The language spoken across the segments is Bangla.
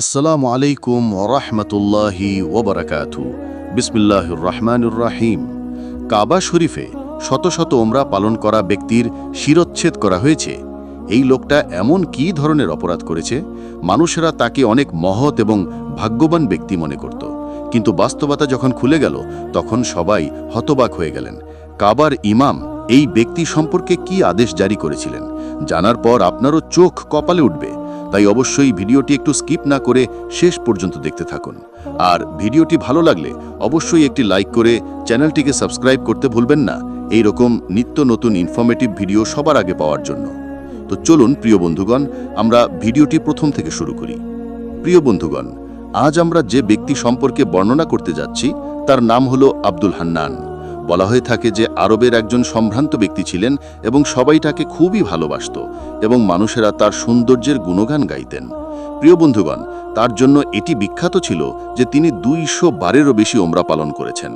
আসসালামু আলাইকুম ওরহমতুল্লাহি ওবরাকাতু বিসমিল্লাহির রহমানুর রাহিম। কাবা শরীফে শত শত ওমরা পালন করা ব্যক্তির শিরচ্ছেদ করা হয়েছে। এই লোকটা এমন কি ধরনের অপরাধ করেছে? মানুষেরা তাকে অনেক মহৎ এবং ভাগ্যবান ব্যক্তি মনে করত। কিন্তু বাস্তবতা যখন খুলে গেল, তখন সবাই হতবাক হয়ে গেলেন। কাবার ইমাম এই ব্যক্তি সম্পর্কে কি আদেশ জারি করেছিলেন? জানার পর আপনারও চোখ কপালে উঠবে। তাই অবশ্যই ভিডিওটি একটু স্কিপ না করে শেষ পর্যন্ত দেখতে থাকুন। আর ভিডিওটি ভালো লাগলে অবশ্যই একটি লাইক করে চ্যানেলটিকে সাবস্ক্রাইব করতে ভুলবেন না। এই রকম নিত্য নতুন ইনফরমেটিভ ভিডিও সবার আগে পাওয়ার জন্য। তো চলুন, প্রিয় বন্ধুগণ, আমরা ভিডিওটি প্রথম থেকে শুরু করি। প্রিয় বন্ধুগণ, আজ আমরা যে ব্যক্তি সম্পর্কে বর্ণনা করতে যাচ্ছি, তার নাম হলো আব্দুল হান্নান। বলা হয়ে থাকে যে আরবের একজন সম্ভ্রান্ত ব্যক্তি ছিলেন এবং সবাই তাকে খুবই ভালোবাসত এবং মানুষেরা তার সৌন্দর্যের গুণগান গাইতেন। প্রিয় বন্ধুগণ, তার জন্য এটি বিখ্যাত ছিল যে তিনি দুইশো বারেরও বেশি ওমরা পালন করেছেন।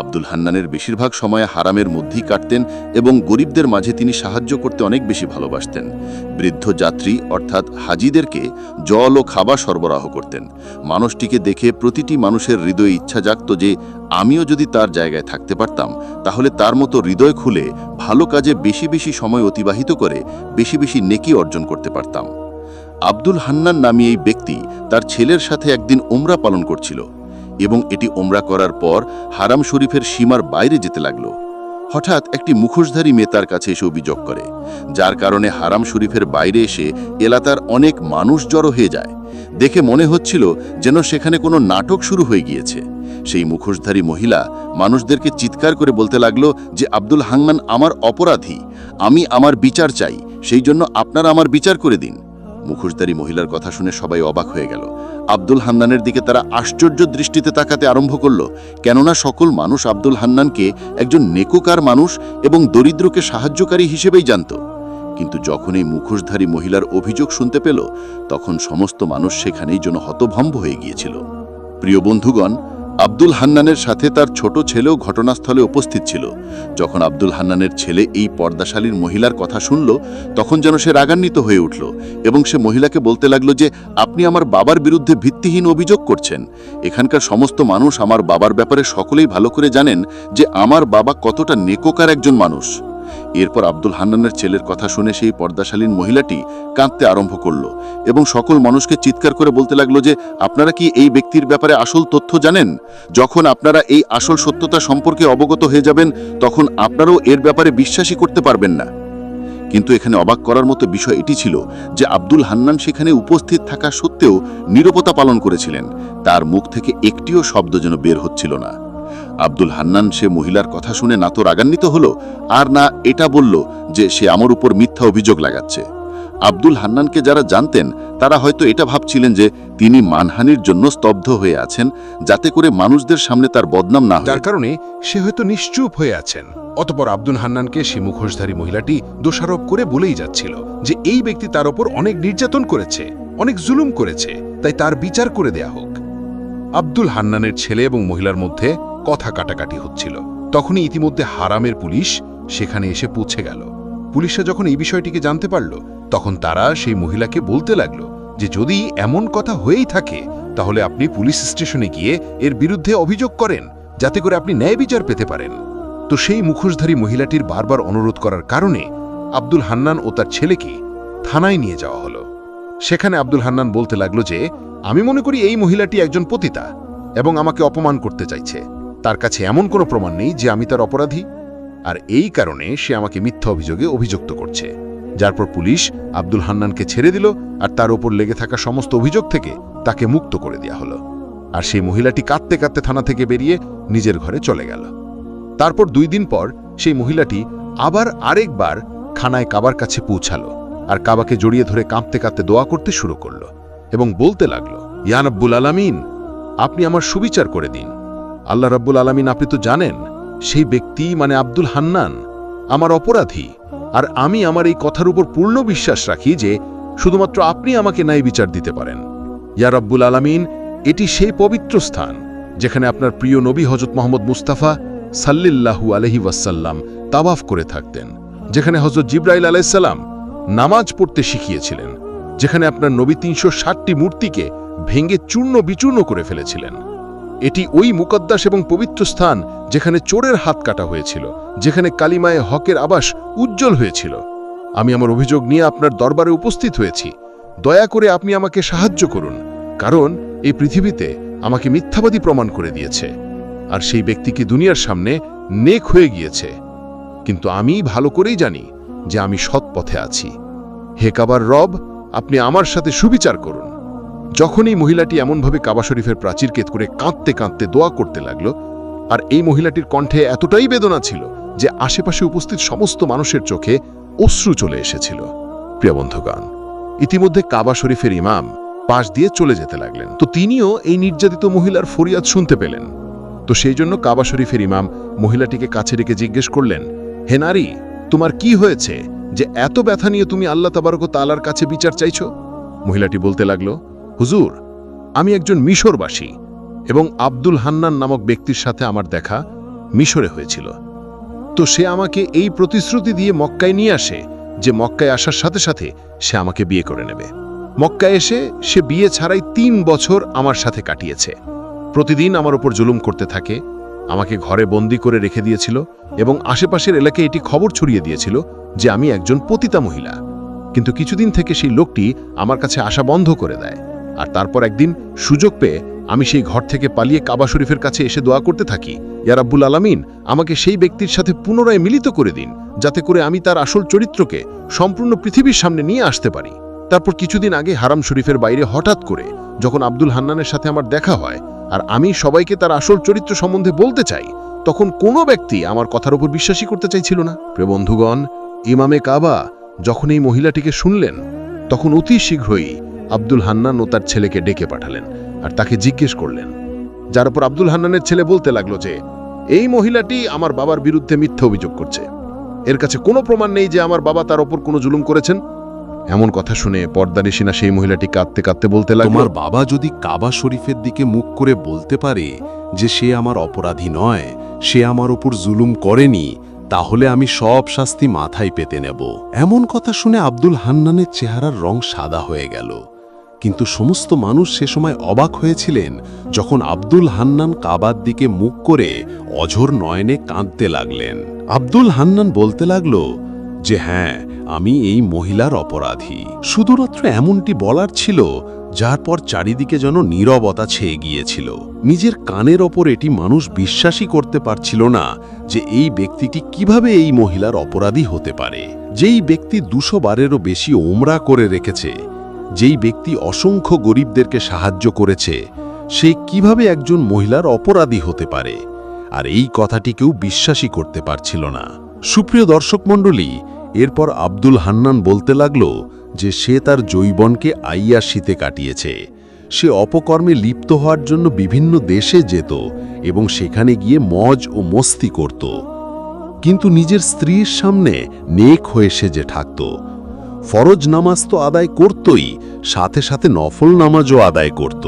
আব্দুল হান্নানের বেশিরভাগ সময় হারামের মধ্যেই কাটতেন এবং গরিবদের মাঝে তিনি সাহায্য করতে অনেক বেশি ভালোবাসতেন। বৃদ্ধ যাত্রী, অর্থাৎ হাজিদেরকে জল ও খাবার সরবরাহ করতেন। মানুষটিকে দেখে প্রতিটি মানুষের হৃদয়ে ইচ্ছা জাগত যে, আমিও যদি তার জায়গায় থাকতে পারতাম, তাহলে তার মতো হৃদয় খুলে ভালো কাজে বেশি বেশি সময় অতিবাহিত করে বেশি বেশি নেকি অর্জন করতে পারতাম। আব্দুল হান্নান নামী এই ব্যক্তি তার ছেলের সাথে একদিন ওমরা পালন করছিল। এবং এটি ওমরা করার পর হারাম শরীফের সীমার বাইরে যেতে লাগল। হঠাৎ একটি মুখোশধারী মেয়ে তার কাছে এসে অভিযোগ করে, যার কারণে হারাম শরীফের বাইরে এসে এলাকার অনেক মানুষ জড়ো হয়ে যায়। দেখে মনে হচ্ছিল যেন সেখানে কোনো নাটক শুরু হয়ে গিয়েছে। সেই মুখোশধারী মহিলা মানুষদেরকে চিৎকার করে বলতে লাগল যে, আব্দুল হাঙ্গান আমার অপরাধী, আমি আমার বিচার চাই, সেই জন্য আপনারা আমার বিচার করে দিন। মুখোশধারী মহিলার কথা শুনে সবাই অবাক হয়ে গেল। আব্দুল হান্নানের দিকে তারা আশ্চর্য দৃষ্টিতে তাকাতে আরম্ভ করল, কেননা সকল মানুষ আব্দুল হান্নানকে একজন নেকুকার মানুষ এবং দরিদ্রকে সাহায্যকারী হিসেবেই জানত। কিন্তু যখন এই মুখোশধারী মহিলার অভিযোগ শুনতে পেল, তখন সমস্ত মানুষ সেখানেই যেন হতভম্ব হয়ে গিয়েছিল। প্রিয় বন্ধুগণ আব্দুল হান্নানের সাথে তার ছোট ছেলেও ঘটনাস্থলে উপস্থিত ছিল। যখন আব্দুল হান্নানের ছেলে এই পর্দাশালীর মহিলার কথা শুনল, তখন যেন সে রাগান্বিত হয়ে উঠল এবং সে মহিলাকে বলতে লাগল যে, আপনি আমার বাবার বিরুদ্ধে ভিত্তিহীন অভিযোগ করছেন। এখানকার সমস্ত মানুষ আমার বাবার ব্যাপারে সকলেই ভালো করে জানেন যে আমার বাবা কতটা নেকোকার একজন মানুষ। এরপর আব্দুল হান্নানের ছেলের কথা শুনে সেই পর্দাশালীন মহিলাটি কাঁদতে আরম্ভ করল এবং সকল মানুষকে চিৎকার করে বলতে লাগল যে, আপনারা কি এই ব্যক্তির ব্যাপারে আসল তথ্য জানেন? যখন আপনারা এই আসল সত্যতা সম্পর্কে অবগত হয়ে যাবেন, তখন আপনারাও এর ব্যাপারে বিশ্বাসই করতে পারবেন না। কিন্তু এখানে অবাক করার মতো বিষয় এটি ছিল যে, আব্দুল হান্নান সেখানে উপস্থিত থাকা সত্ত্বেও নিরবতা পালন করেছিলেন। তার মুখ থেকে একটিও শব্দ যেন বের হচ্ছিল না। আব্দুল হান্নান সে মহিলার কথা শুনে না তো রাগান্বিত হলো, আর না এটা বলল যে সে আমার উপর মিথ্যা অভিযোগ লাগাচ্ছে। আব্দুল হান্নানকে যারা জানতেন, তারা হয়তো এটা ভাবছিলেন যে তিনি মানহানির জন্য স্তব্ধ হয়ে আছেন, যাতে করে মানুষদের সামনে তার বদনাম না যার কারণে সে হয়তো নিশ্চুপ হয়ে আছেন। অতপর আব্দুল হান্নানকে সে মুখোশধারী মহিলাটি দোষারোপ করে বলেই যাচ্ছিল যে এই ব্যক্তি তার ওপর অনেক নির্যাতন করেছে, অনেক জুলুম করেছে, তাই তার বিচার করে দেয়া হোক। আব্দুল হান্নানের ছেলে এবং মহিলার মধ্যে কথা কাটাকাটি হচ্ছিল। তখনই ইতিমধ্যে হারামের পুলিশ সেখানে এসে পৌঁছে গেল। পুলিশরা যখন এই বিষয়টিকে জানতে পারল, তখন তারা সেই মহিলাকে বলতে লাগল যে, যদি এমন কথা হয়েই থাকে, তাহলে আপনি পুলিশ স্টেশনে গিয়ে এর বিরুদ্ধে অভিযোগ করেন, যাতে করে আপনি ন্যায় বিচার পেতে পারেন। তো সেই মুখোশধারী মহিলাটির বারবার অনুরোধ করার কারণে আব্দুল হান্নান ও তার ছেলেকে থানায় নিয়ে যাওয়া হলো। সেখানে আব্দুল হান্নান বলতে লাগল যে, আমি মনে করি এই মহিলাটি একজন পতিতা এবং আমাকে অপমান করতে চাইছে। তার কাছে এমন কোনো প্রমাণ নেই যে আমি তার অপরাধী। আর এই কারণে সে আমাকে মিথ্যা অভিযোগে অভিযুক্ত করছে, যার পর পুলিশ আব্দুল হান্নানকে ছেড়ে দিল আর তার ওপর লেগে থাকা সমস্ত অভিযোগ থেকে তাকে মুক্ত করে দেয়া হলো। আর সেই মহিলাটি কাঁদতে কাঁদতে থানা থেকে বেরিয়ে নিজের ঘরে চলে গেল। তারপর দুই দিন পর সেই মহিলাটি আবার আরেকবার খানায় কাবার কাছে পৌঁছালো আর কাবাকে জড়িয়ে ধরে কাঁপতে কাঁপতে দোয়া করতে শুরু করল এবং বলতে লাগল, ইয়ানব্বুল আলামিন, আপনি আমার সুবিচার করে দিন। আল্লাহ রাব্বুল আলামিন, আপনি তো জানেন, সেই ব্যক্তি মানে আব্দুল হান্নান, আমার অপরাধী। আর আমি আমার এই কথার উপর পূর্ণ বিশ্বাস রাখি যে, শুধুমাত্র আপনি আমাকে ন্যায় বিচার দিতে পারেন। ইয়া রব্বুল আলামিন, এটি সেই পবিত্র স্থান, যেখানে আপনার প্রিয় নবী হজরত মোহাম্মদ মুস্তাফা সাল্লিল্লাহু আলহি ওয়াসাল্লাম তাওয়াফ করে থাকতেন, যেখানে হজরত জিব্রাইল আলাইসাল্লাম নামাজ পড়তে শিখিয়েছিলেন, যেখানে আপনার নবী তিনশো ষাটটি মূর্তিকে ভেঙে চূর্ণ বিচূর্ণ করে ফেলেছিলেন। এটি ওই মুকদ্দাস এবং পবিত্র স্থান যেখানে চোরের হাত কাটা হয়েছিল, যেখানে কালিমায়ে হকের আবাস উজ্জ্বল হয়েছিল। আমি আমার অভিযোগ নিয়ে আপনার দরবারে উপস্থিত হয়েছি। দয়া করে আপনি আমাকে সাহায্য করুন, কারণ এই পৃথিবীতে আমাকে মিথ্যাবাদী প্রমাণ করে দিয়েছে, আর সেই ব্যক্তিকে দুনিয়ার সামনে নেক হয়ে গিয়েছে। কিন্তু আমি ভালো করেই জানি যে আমি সৎ পথে আছি। হে কাবার রব, আপনি আমার সাথে সুবিচার করুন। যখন এই মহিলাটি এমনভাবে কাবা শরীফের প্রাচীর কেত করে কাঁদতে কাঁদতে দোয়া করতে লাগল, আর এই মহিলাটির কণ্ঠে এতটাই বেদনা ছিল যে আশেপাশে উপস্থিত সমস্ত মানুষের চোখে অশ্রু চলে এসেছিল। প্রিয় বন্ধুগণ, ইতিমধ্যে কাবা শরীফের ইমাম পাশ দিয়ে চলে যেতে লাগলেন। তো তিনিও এই নির্যাতিত মহিলার ফরিয়াদ শুনতে পেলেন। তো সেই জন্য কাবা শরীফের ইমাম মহিলাটিকে কাছে রেখে জিজ্ঞেস করলেন, হে নারী, তোমার কি হয়েছে? যে এত ব্যথা নিয়ে তুমি আল্লাহ তাবারক তালার কাছে বিচার চাইছো? মহিলাটি বলতে লাগল হুজুর, আমি একজন মিশরবাসী এবং আব্দুল হান্নান নামক ব্যক্তির সাথে আমার দেখা মিশরে হয়েছিল। তো সে আমাকে এই প্রতিশ্রুতি দিয়ে মক্কায় নিয়ে আসে যে মক্কায় আসার সাথে সাথে সে আমাকে বিয়ে করে নেবে। মক্কায় এসে সে বিয়ে ছাড়াই তিন বছর আমার সাথে কাটিয়েছে। প্রতিদিন আমার উপর জুলুম করতে থাকে, আমাকে ঘরে বন্দি করে রেখে দিয়েছিল এবং আশেপাশের এলাকায় এটি খবর ছড়িয়ে দিয়েছিল যে আমি একজন পতিতা মহিলা কিন্তু কিছুদিন থেকে সেই লোকটি আমার কাছে আসা বন্ধ করে দেয়। আর তারপর একদিন সুযোগ পেয়ে আমি সেই ঘর থেকে পালিয়ে কাবা শরীফের কাছে এসে দোয়া করতে থাকি। ইয়ারাব্বুল আলামিন, আমাকে সেই ব্যক্তির সাথে পুনরায় মিলিত করে দিন, যাতে করে আমি তার আসল চরিত্রকে সম্পূর্ণ পৃথিবীর সামনে নিয়ে আসতে পারি। তারপর কিছুদিন আগে হারাম শরীফের বাইরে হঠাৎ করে যখন আব্দুল হান্নানের সাথে আমার দেখা হয় আর আমি সবাইকে তার আসল চরিত্র সম্বন্ধে বলতে চাই, তখন কোনো ব্যক্তি আমার কথার উপর বিশ্বাসই করতে চাইছিল না। বন্ধুগণ, ইমামে কাবা যখন এই মহিলাটিকে শুনলেন, তখন অতি শীঘ্রই আব্দুল হান্নান ও তার ছেলেকে ডেকে পাঠালেন আর তাকে জিজ্ঞেস করলেন। যার উপর আব্দুল হান্নানের ছেলে বলতে লাগল যে, এই মহিলাটি আমার বাবার বিরুদ্ধে মিথ্যা অভিযোগ করছে। এর কাছে কোনো প্রমাণ নেই যে আমার বাবা তার ওপর কোনো জুলুম করেছেন। এমন কথা শুনে পর্দানিসিনা সেই মহিলাটি কাঁদতে কাঁদতে বলতে লাগল, তোমার বাবা যদি কাবা শরীফের দিকে মুখ করে বলতে পারে যে সে আমার অপরাধী নয়, সে আমার উপর জুলুম করেনি, তাহলে আমি সব শাস্তি মাথায় পেতে নেব। এমন কথা শুনে আব্দুল হান্নানের চেহারার রং সাদা হয়ে গেল। কিন্তু সমস্ত মানুষ সে সময় অবাক হয়েছিলেন যখন আব্দুল হান্নান কাবার দিকে মুখ করে অঝোর নয়নে কাঁদতে লাগলেন। আব্দুল হান্নান বলতে লাগল, যে হ্যাঁ আমি এই মহিলার অপরাধী। শুধুমাত্র এমনটি বলার ছিল যার পর চারিদিকে যেন নীরবতা ছেয়ে গিয়েছিল। নিজের কানের ওপর এটি মানুষ বিশ্বাসই করতে পারছিল না যে এই ব্যক্তিটি কীভাবে এই মহিলার অপরাধী হতে পারে। যেই ব্যক্তি দুশো বারেরও বেশি ওমরা করে রেখেছে যেই ব্যক্তি অসংখ্য গরিবদেরকে সাহায্য করেছে, সে কীভাবে একজন মহিলার অপরাধী হতে পারে? আর এই কথাটি কেউ বিশ্বাসই করতে পারছিল না। সুপ্রিয় দর্শক মণ্ডলী, এরপর আব্দুল হান্নান বলতে লাগল যে সে তার জৈবনকে আইয়া শীতে কাটিয়েছে। সে অপকর্মে লিপ্ত হওয়ার জন্য বিভিন্ন দেশে যেত এবং সেখানে গিয়ে মজ ও মস্তি করত। কিন্তু নিজের স্ত্রীর সামনে নেক হয়ে সেজে থাকত। ফরজ নামাজ তো আদায় করতই, সাথে সাথে নফল নামাজও আদায় করত,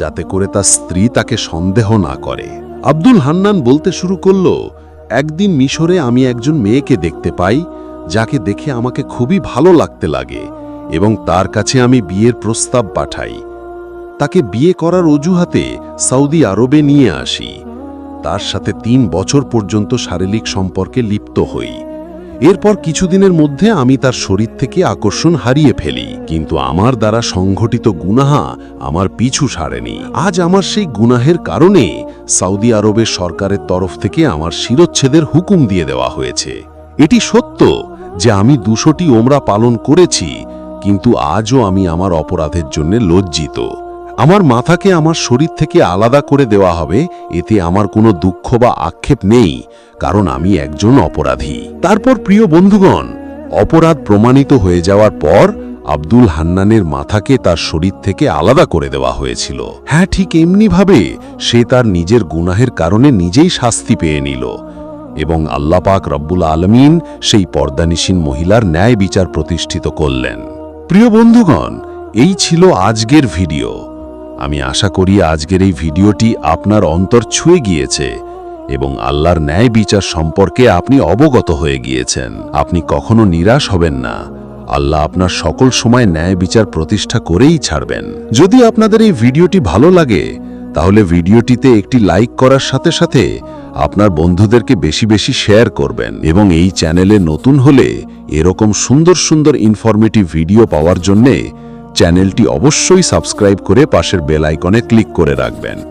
যাতে করে তার স্ত্রী তাকে সন্দেহ না করে। আব্দুল হান্নান বলতে শুরু করল, একদিন মিশরে আমি একজন মেয়েকে দেখতে পাই, যাকে দেখে আমাকে খুবই ভালো লাগতে লাগে এবং তার কাছে আমি বিয়ের প্রস্তাব পাঠাই। তাকে বিয়ে করার অজুহাতে সৌদি আরবে নিয়ে আসি। তার সাথে তিন বছর পর্যন্ত শারীরিক সম্পর্কে লিপ্ত হই। এরপর কিছুদিনের মধ্যে আমি তার শরীর থেকে আকর্ষণ হারিয়ে ফেলি, কিন্তু আমার দ্বারা সংঘটিত গুনাহা আমার পিছু সারেনি। আজ আমার সেই গুনাহের কারণে সৌদি আরবের সরকারের তরফ থেকে আমার শিরোচ্ছেদের হুকুম দিয়ে দেওয়া হয়েছে। এটি সত্য যে আমি দুশোটি ওমরা পালন করেছি, কিন্তু আজও আমি আমার অপরাধের জন্য লজ্জিত। আমার মাথাকে আমার শরীর থেকে আলাদা করে দেওয়া হবে, এতে আমার কোনো দুঃখ বা আক্ষেপ নেই, কারণ আমি একজন অপরাধী। তারপর, প্রিয় বন্ধুগণ, অপরাধ প্রমাণিত হয়ে যাওয়ার পর আব্দুল হান্নানের মাথাকে তার শরীর থেকে আলাদা করে দেওয়া হয়েছিল। হ্যাঁ ঠিক এমনিভাবে সে তার নিজের গুনাহের কারণে নিজেই শাস্তি পেয়ে নিল এবং আল্লাপাক রব্বুল আলমিন সেই পর্দানিসীন মহিলার ন্যায় বিচার প্রতিষ্ঠিত করলেন। প্রিয় বন্ধুগণ, এই ছিল আজকের ভিডিও। আমি আশা করি আজকের এই ভিডিওটি আপনার অন্তর ছুঁয়ে গিয়েছে এবং আল্লাহর ন্যায় বিচার সম্পর্কে আপনি অবগত হয়ে গিয়েছেন। আপনি কখনো নিরাশ হবেন না। আল্লাহ আপনার সকল সময় ন্যায় বিচার প্রতিষ্ঠা করেই ছাড়বেন। যদি আপনাদের এই ভিডিওটি ভালো লাগে, তাহলে ভিডিওটিতে একটি লাইক করার সাথে সাথে আপনার বন্ধুদেরকে বেশি বেশি শেয়ার করবেন এবং এই চ্যানেলে নতুন হলে এরকম সুন্দর সুন্দর ইনফরমেটিভ ভিডিও পাওয়ার জন্যে চ্যানেলটি অবশ্যই সাবস্ক্রাইব করে পাশের বেল আইকনে ক্লিক করে রাখবেন।